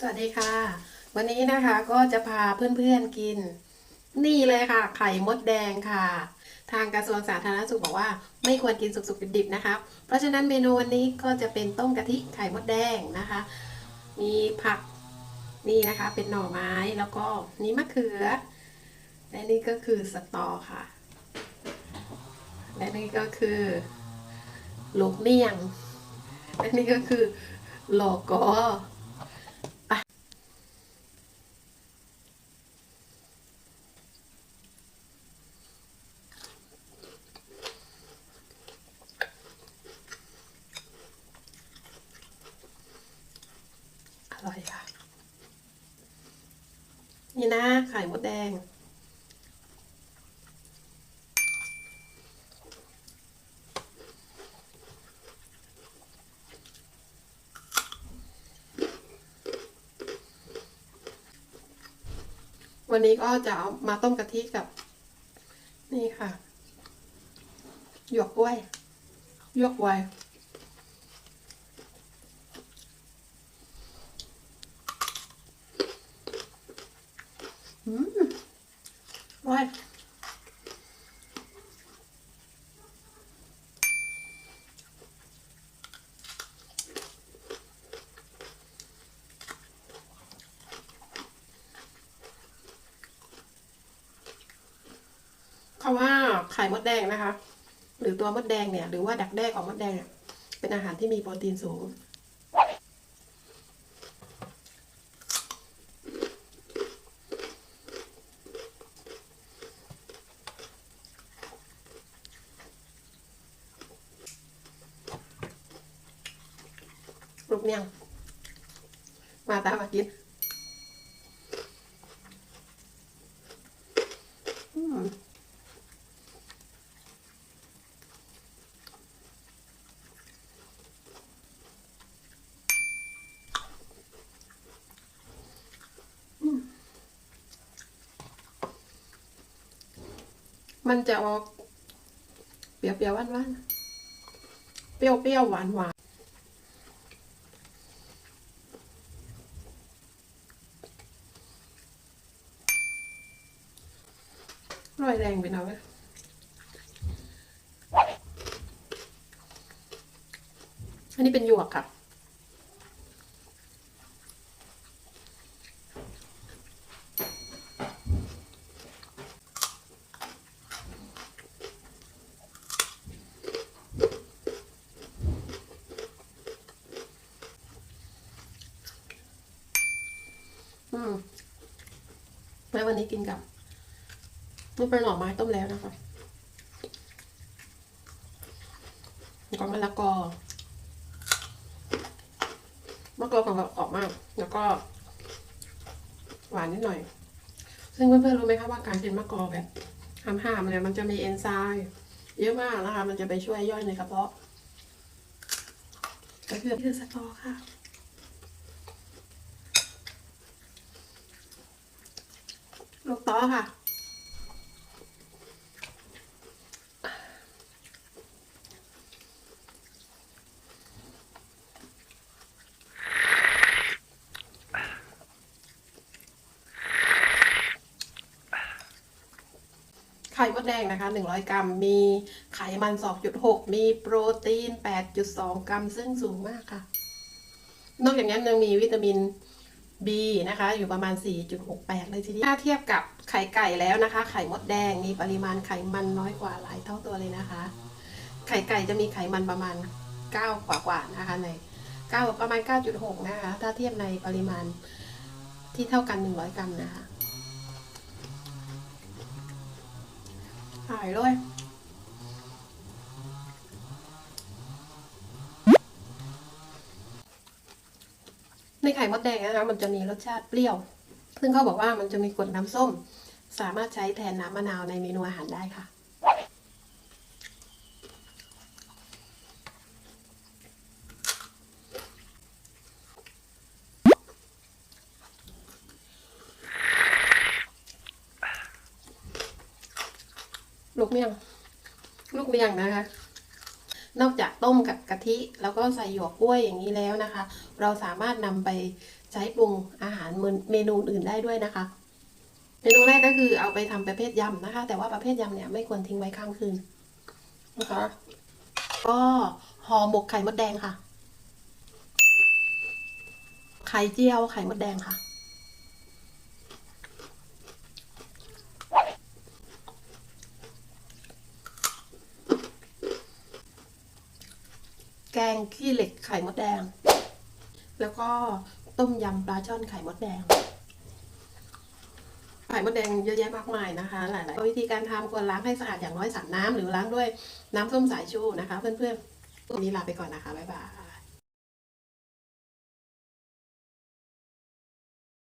สวัสดีค่ะ วันนี้นะคะก็จะพาเพื่อนๆกิน นี่เลยค่ะ ไข่มดแดงค่ะ ทางกระทรวงสาธารณสุขบอกว่า ไม่ควรกินสุกๆดิบๆนะคะเพราะฉะนั้นเมนูวันนี้ก็จะเป็นต้มกะทิไข่มดแดงนะคะ มีผักนี่นะคะเป็นหน่อไม้แล้วก็นี่มะเขือ และนี่ก็คือสตอค่ะ และนี่ก็คือลูกเมี่ยงและนี่ก็คือโลโก้อ ร่อยค่ะ นี่นะไข่มดแดง วันนี้ก็จะเอามาต้มกะทิกับ นี่ค่ะ หยวกกล้วยหยวกไวย อืมอร่อย คำว่าไข่มดแดงนะคะ หรือตัวมดแดงเนี่ย หรือว่าดักแด้ของมดแดงเป็นอาหารที่มีโปรตีนสูงลูกเมี่ยง มาตามมากินอืมอืม มันจะออกเปรี้ยวๆหวานๆเปรี้ยวๆหวานๆร่อยแรงไปหน่อยอันนี้เป็นหยวกค่ะ วันนี้กินกับนี่เป็นหน่อไม้ต้มแล้วนะคะแล้วก็มะละกอมะละกอของเราออกมากแล้วก็ หวานนิดหน่อย ซึ่งเพื่อนๆรู้ไหมคะว่าการกินมะกอแบบห้ามห้ามๆเนี่ยมันจะมีเอนไซม์เยอะมากนะคะ มันจะไปช่วยย่อยในกระเพาะก็คือคือสตอค่ะ ลูกต้อค่ะ ไข่มดแดงนะคะ 100 กรัม มีไขมัน 2.6 มีโปรตีน 8.2 กรัม ซึ่งสูงมากค่ะ นอกจากนั้นยังมีวิตามิน B นะคะ อยู่ประมาณ 4.68 เลยทีเดียวถ้าเทียบกับไข่ไก่แล้วนะคะ ไข่มดแดงมีปริมาณไขมันน้อยกว่าหลายเท่าตัวเลยนะคะ ไข่ไก่จะมีไขมันประมาณ 9 กว่ากว่าๆนะคะใน 9 ประมาณ 9.6 นะคะ ถ้าเทียบในปริมาณที่เท่ากัน 100 กรัมนะคะหายเลย ในไข่มดแดงนะคะมันจะมีรสชาติเปรี้ยว ซึ่งเขาบอกว่ามันจะมีกรดน้ำส้ม สามารถใช้แทนน้ำมะนาวในเมนูอาหารได้ค่ะ ลูกเมี่ยง ลูกเมี่ยงนะคะ นอกจากต้มกับกะทิ แล้วก็ใส่หยวกกล้วยอย่างนี้แล้วนะคะ เราสามารถนำไปใช้ปรุงอาหารเมนูอื่นได้ด้วยนะคะ เมนูแรกก็คือเอาไปทำประเภทยำนะคะ แต่ว่าประเภทยำเนี่ยไม่ควรทิ้งไว้ข้ามคืนนะคะก็ห่อหมกไข่มดแดงค่ะ ไข่เจียวไข่มดแดงค่ะ แกงขี้เหล็กไข่มดแดง แล้วก็ต้มยำปลาช่อนไข่มดแดง ไข่มดแดงเยอะแยะมากมายนะคะ หลาย ๆ วิธีการทำควรล้างให้สะอาดอย่างน้อยสามน้ำหรือล้างด้วยน้ำส้มสายชูนะคะ เพื่อนๆวันนี้ลาไปก่อนนะคะบ๊ายบาย